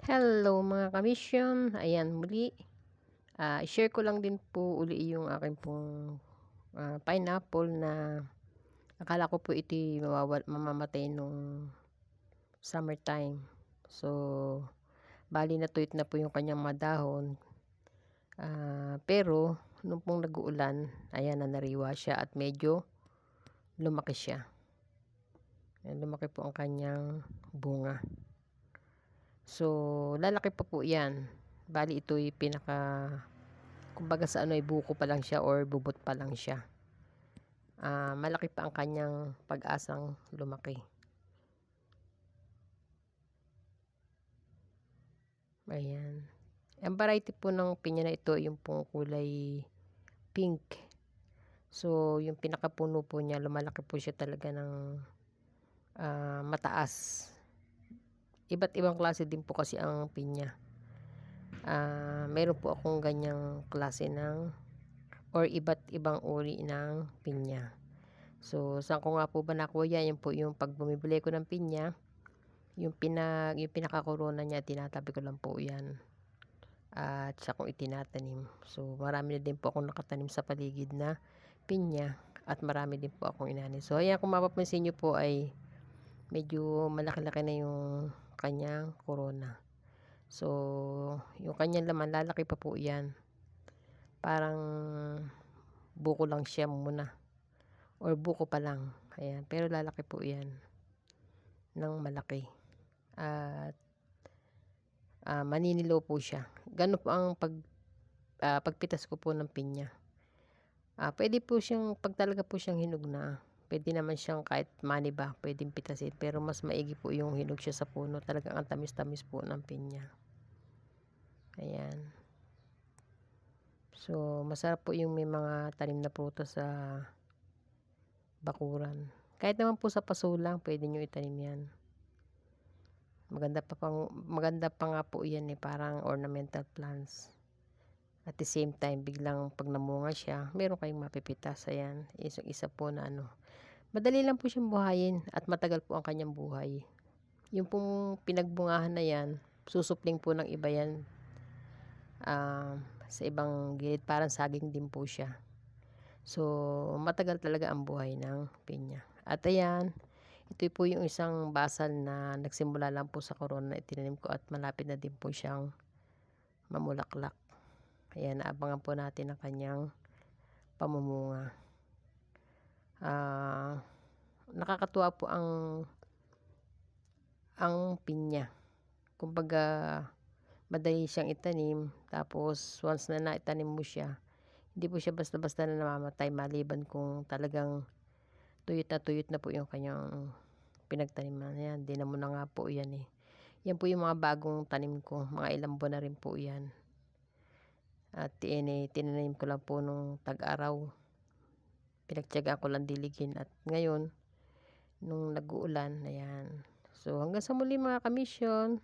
Hello mga kamisyon, ayan muli. Ah, share ko lang din po uli yung aking pong ah, pineapple na akala ko po ito mamamatay nung summertime. So, bali na tuyot na po yung kanyang mga dahon. Ah, pero, nung pong nag-uulan, ayan na nariwa siya at medyo lumaki siya. Ayan, lumaki po ang kanyang bunga. So, lalaki pa po yan. Bali, ito'y pinaka, kumbaga sa ano, ay buko pa lang siya or bubot pa lang siya. Uh, malaki pa ang kanyang pag-asang lumaki. Ayan. Ang variety po ng pinya na ito, yung pong kulay pink. So, yung pinakapuno po niya, lumalaki po siya talaga ng uh, mataas iba't ibang klase din po kasi ang pinya. Uh, meron po akong ganyang klase ng or iba't ibang uri ng pinya. So, saan ko nga po ba nakuha yan? Yan po yung pag bumibili ko ng pinya, yung, pinag, yung pinakakorona niya, tinatabi ko lang po yan. At siya kong itinatanim. So, marami na din po akong nakatanim sa paligid na pinya at marami din po akong inanin. So, ayan, kung mapapansin nyo po ay medyo malaki-laki na yung kanyang corona. So, yung kanyang laman, lalaki pa po yan. Parang buko lang siya muna. Or buko pa lang. Ayan. Pero lalaki po yan. Nang malaki. At uh, maninilo po siya. Gano po ang pag, uh, pagpitas ko po ng pinya. Uh, pwede po siyang, pag talaga po siyang hinog na, Pwede naman siyang kahit mani ba, pwedeng pitasin. Pero mas maigi po yung hinog siya sa puno. Talagang ang tamis-tamis po ng pinya. Ayan. So, masarap po yung may mga tanim na prutas sa bakuran. Kahit naman po sa paso lang, pwede nyo itanim yan. Maganda pa, pang, maganda pa nga po yan eh, parang ornamental plants. At the same time, biglang pag namunga siya, meron kayong mapipitas. Ayan, isang isa po na ano. Madali lang po siyang buhayin at matagal po ang kanyang buhay. Yung pong pinagbungahan na yan, susupling po ng iba yan uh, sa ibang gilid. Parang saging din po siya. So, matagal talaga ang buhay ng pinya. At ayan, ito po yung isang basal na nagsimula lang po sa corona na itinanim ko at malapit na din po siyang mamulaklak. Ayan, naabangan po natin ang kanyang pamumunga. Uh, nakakatuwa po ang ang pinya. Kumbaga, madali siyang itanim. Tapos, once na naitanim mo siya, hindi po siya basta-basta na namamatay maliban kung talagang tuyot na tuyot na po yung kanyang pinagtaniman. Yan, di na mo nga po yan eh. Yan po yung mga bagong tanim ko. Mga ilang buwan na rin po yan. At ini tinanim ko lang po nung tag-araw. Pinagtyaga ko lang diligin at ngayon nung nag-uulan, ayan. So hanggang sa muli mga kamisyon.